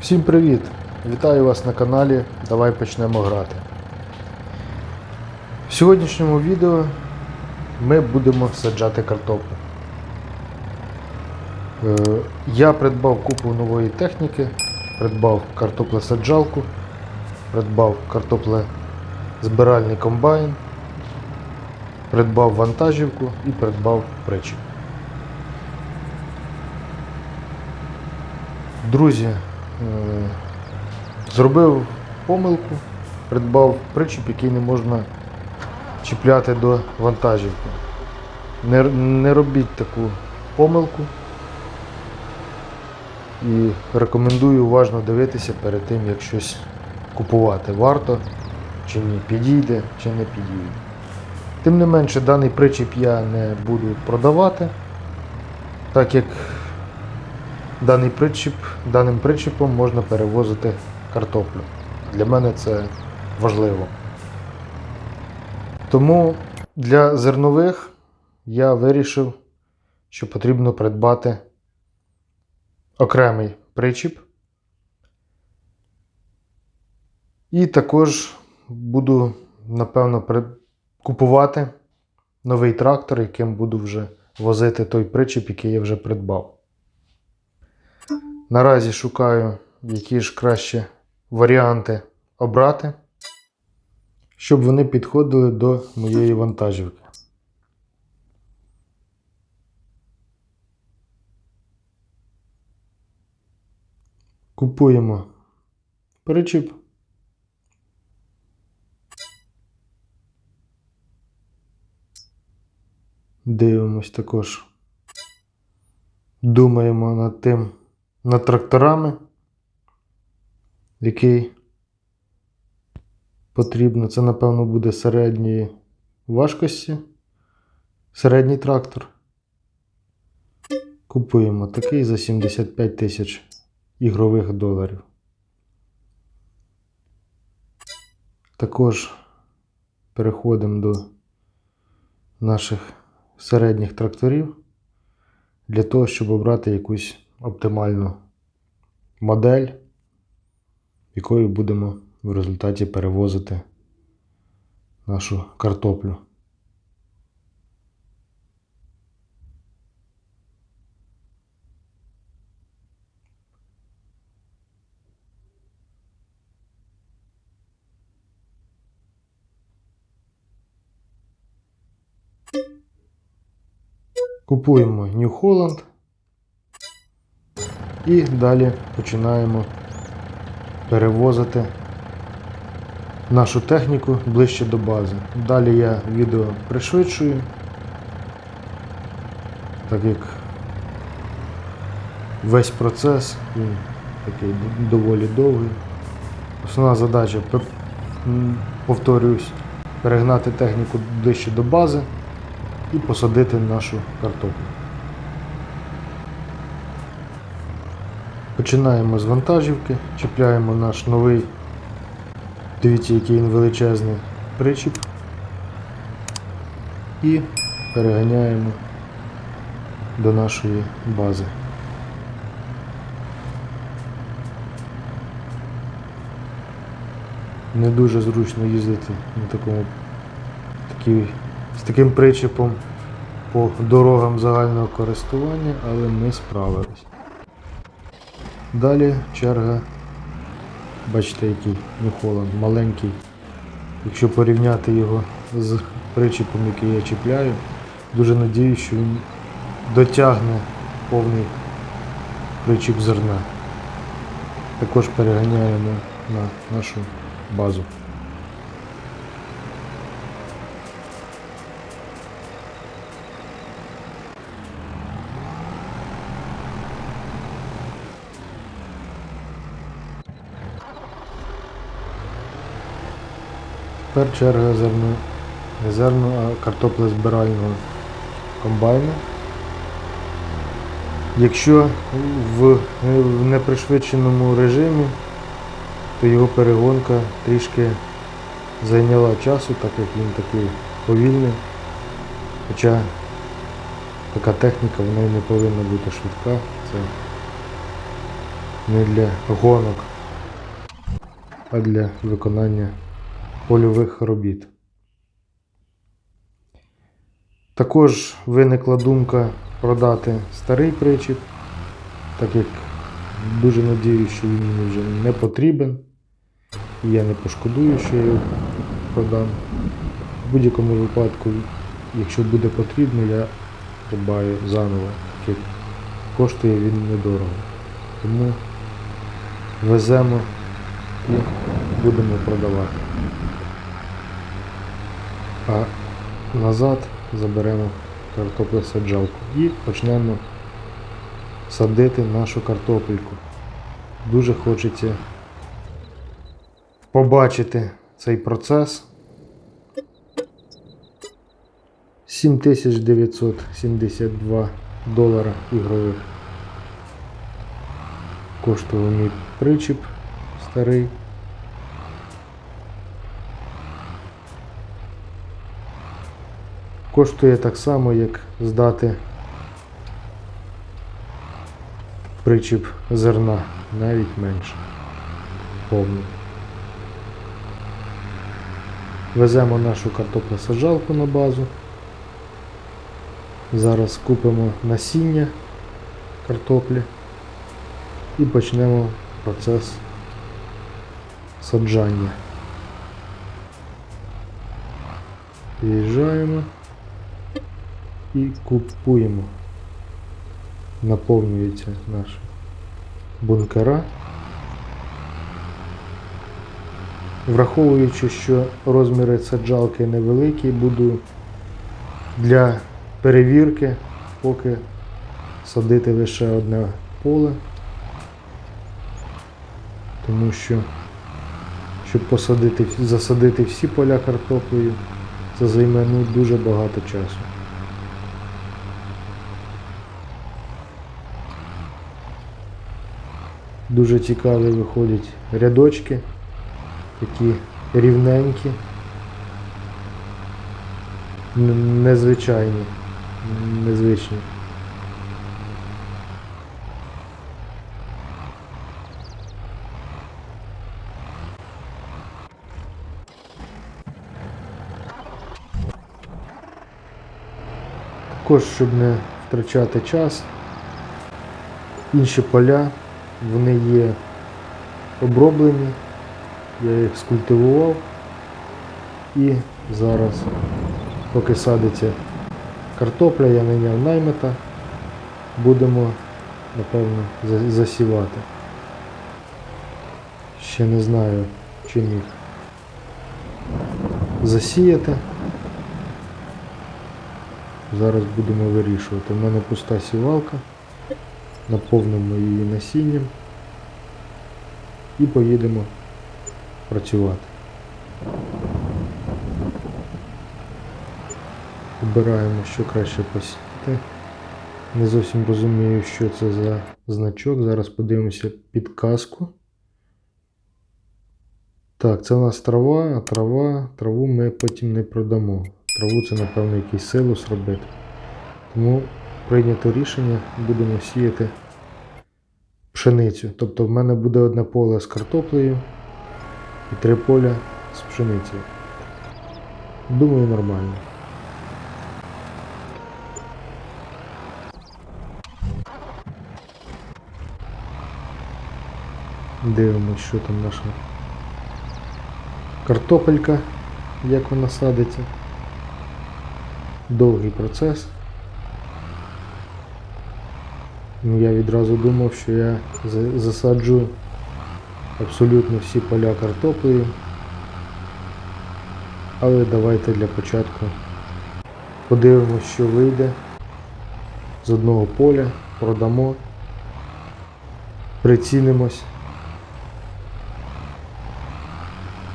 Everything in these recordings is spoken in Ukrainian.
Всім привіт! Вітаю вас на каналі. Давай почнемо грати. В сьогоднішньому відео ми будемо саджати картоплю. Е, Я придбав купу нової техніки, придбав картоплесаджалку, придбав картоплезбиральний комбайн, придбав вантажівку і придбав причіп. Друзі, зробив помилку, придбав причіп, який не можна чіпляти до вантажівки. Не, не робіть таку помилку і рекомендую уважно дивитися перед тим, як щось купувати. Варто чи ні, підійде чи не підійде. Тим не менше, даний причіп я не буду продавати, так як Даний причіп, даним причіпом можна перевозити картоплю. Для мене це важливо. Тому для зернових я вирішив, що потрібно придбати окремий причіп. І також буду, напевно, купувати новий трактор, яким буду вже возити той причіп, який я вже придбав. Наразі шукаю, які ж краще варіанти обрати, щоб вони підходили до моєї вантажівки. Купуємо причіп. Дивимось також. Думаємо над тим, над тракторами, який потрібно. Це, напевно, буде середньої важкості. Середній трактор. Купуємо такий за 75 тисяч ігрових доларів. Також переходимо до наших середніх тракторів для того, щоб обрати якусь оптимальну модель, якою будемо в результаті перевозити нашу картоплю. Купуємо New Holland і далі починаємо перевозити нашу техніку ближче до бази. Далі я відео пришвидшую, так як весь процес він такий доволі довгий. Основна задача, п- м, повторююсь, перегнати техніку ближче до бази і посадити нашу картоплю. Починаємо з вантажівки, чіпляємо наш новий, дивіться, який він величезний причіп і переганяємо до нашої бази. Не дуже зручно їздити на такому такій, з таким причепом по дорогам загального користування, але ми справились. Далі черга, бачите, який Нюхоланд, маленький. Якщо порівняти його з причепом, який я чіпляю, дуже надіюсь, що він дотягне повний причіп зерна. Також переганяємо на нашу базу. Тепер черга зерно, зерно, а картоплезбирального комбайну. Якщо в непришвидшеному режимі, то його перегонка трішки зайняла часу, так як він такий повільний. Хоча така техніка вона і не повинна бути швидка. Це не для гонок, а для виконання польових робіт. Також виникла думка продати старий причіп, так як дуже надіюсь, що він мені вже не потрібен. І я не пошкодую, що я його продам. В будь-якому випадку, якщо буде потрібно, я придбаю заново, так як коштує він недорого. Тому веземо і будемо продавати. А назад заберемо картоплесаджалку і почнемо садити нашу картопельку. Дуже хочеться побачити цей процес. 7972 долара ігрових коштував мій причіп старий. Коштує так само, як здати причіп зерна, навіть менше. Повний. Веземо нашу картоплесаджалку на базу. Зараз купимо насіння картоплі і почнемо процес саджання. Приїжджаємо і купуємо. Наповнюється наш бункера. Враховуючи, що розміри саджалки невеликі, буду для перевірки поки садити лише одне поле, тому що щоб посадити, засадити всі поля картоплею, це займе ну, дуже багато часу. Дуже цікаві виходять рядочки, такі рівненькі, незвичайні, незвичні. Також, щоб не втрачати час, інші поля, вони є оброблені, я їх скультивував і зараз, поки садиться картопля, я найняв наймета, будемо, напевно, засівати. Ще не знаю, чим їх засіяти. Зараз будемо вирішувати. У мене пуста сівалка. Наповнимо її насінням і поїдемо працювати. Обираємо, що краще посіяти. Не зовсім розумію, що це за значок. Зараз подивимося підказку. Так, це у нас трава, а трава, траву ми потім не продамо. Траву це, напевно, якийсь силос робити. Тому прийнято рішення, будемо сіяти пшеницю. Тобто в мене буде одне поле з картоплею і три поля з пшеницею. Думаю, нормально. Дивимось, що там наша картопелька, як вона садиться. Довгий процес. Ну, я відразу думав, що я засаджу абсолютно всі поля картоплею. Але давайте для початку подивимося, що вийде з одного поля, продамо, прицінимось.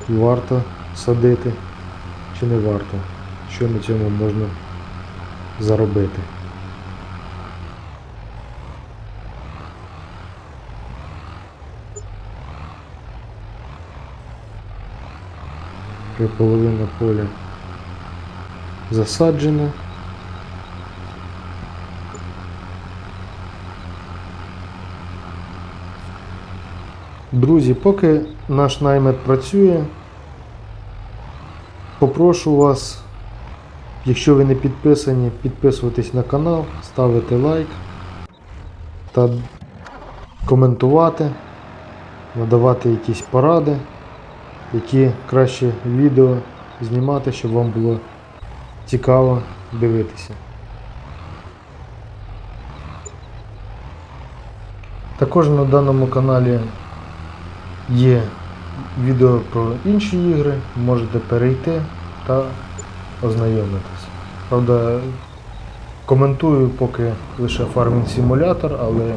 Варто садити чи не варто, що на цьому можна заробити. Вже половина поля засаджена. Друзі, поки наш наймет працює, попрошу вас, якщо ви не підписані, підписуватись на канал, ставити лайк та коментувати, надавати якісь поради, які краще відео знімати, щоб вам було цікаво дивитися. Також на даному каналі є відео про інші ігри, можете перейти та ознайомитися. Правда, коментую поки лише фармінг симулятор, але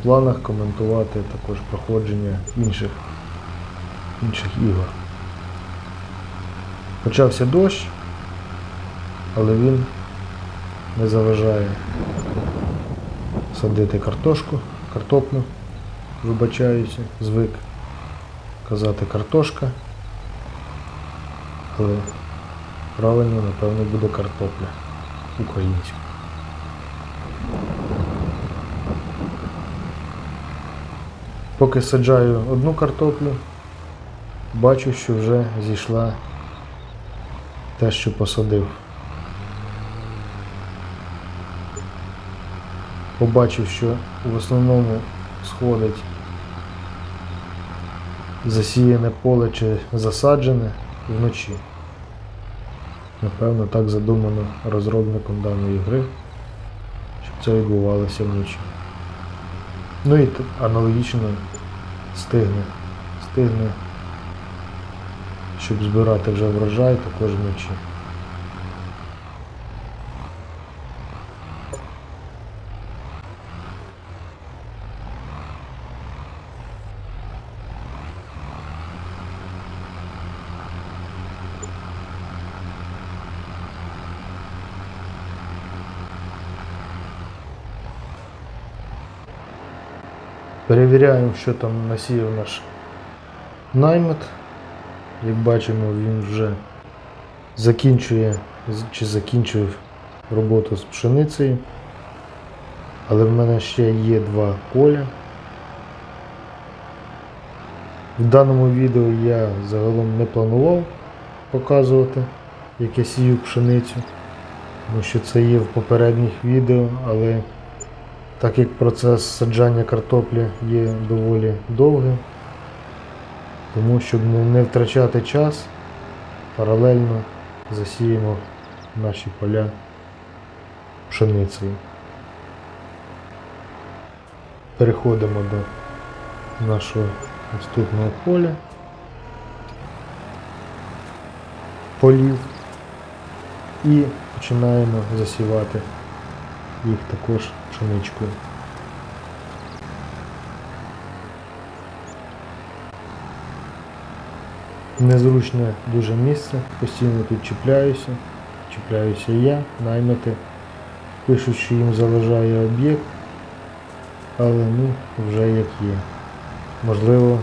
в планах коментувати також проходження інших, інших ігор. Почався дощ, але він не заважає садити картошку, картоплю, вибачаюся, звик казати картошка, але правильно, напевно, буде картопля українська. Поки саджаю одну картоплю, бачу, що вже зійшла те, що посадив. Побачив, що в основному сходить засіяне поле чи засаджене вночі. Напевно, так задумано розробником даної гри, щоб це відбувалося вночі. Ну і аналогічно стигне. Стигне, щоб збирати вже врожай також вночі. Перевіряємо, що там насіяв наш наймет. Як бачимо, він вже закінчує чи закінчив роботу з пшеницею. Але в мене ще є два поля. В даному відео я загалом не планував показувати, як я сію пшеницю, тому що це є в попередніх відео, але так як процес саджання картоплі є доволі довгим, тому щоб не, втрачати час, паралельно засіємо наші поля пшеницею. Переходимо до нашого наступного поля. Полів і починаємо засівати їх також пшеничкою. Незручне дуже місце, постійно тут чіпляюся, чіпляюся я, наймити. Пишуть, що їм заважає об'єкт, але ну вже як є. Можливо,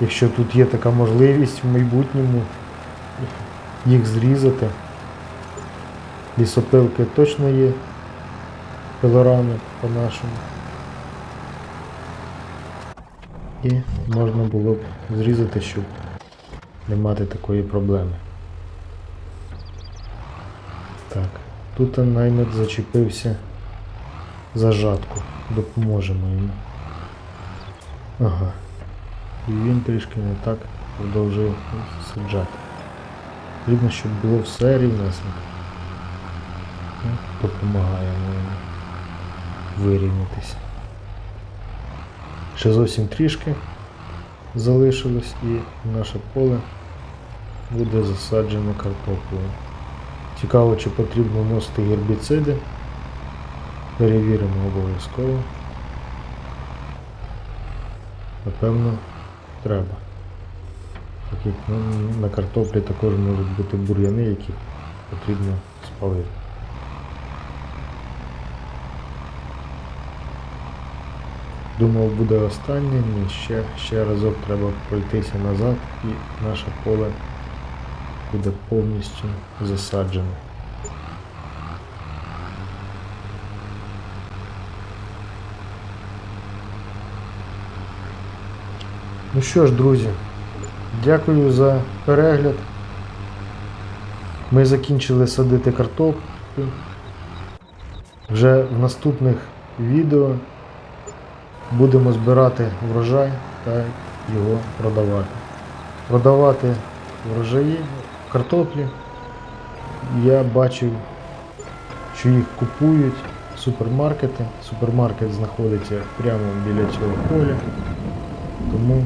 якщо тут є така можливість в майбутньому їх зрізати. Лісопилки точно є, пилорами по-нашому. І можна було б зрізати, щоб не мати такої проблеми. Так, тут наймет зачепився за жатку. Допоможемо йому. Ага. І він трішки не так продовжує саджати. Потрібно, щоб було все рівнесенько. Ну, Допомагаємо йому вирівнятися. Ще зовсім трішки залишилось і наше поле буде засаджене картоплею. Цікаво, чи потрібно вносити гербіциди. Перевіримо обов'язково. Напевно, треба. Так як ну, на картоплі також можуть бути бур'яни, які потрібно спалити. Думав буде останнє, ні, ще, ще разок треба пройтися назад і наше поле буде повністю засаджене. Ну що ж, друзі, дякую за перегляд. Ми закінчили садити картоплю. Вже в наступних відео будемо збирати врожай та його продавати. Продавати врожаї картоплі. Я бачив, що їх купують супермаркети. Супермаркет знаходиться прямо біля цього поля. Тому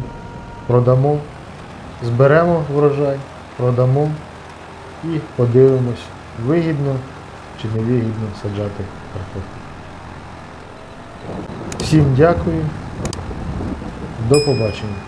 продамо, зберемо врожай, продамо і подивимось, вигідно чи не вигідно саджати картоплю. Всім дякую. До побачення.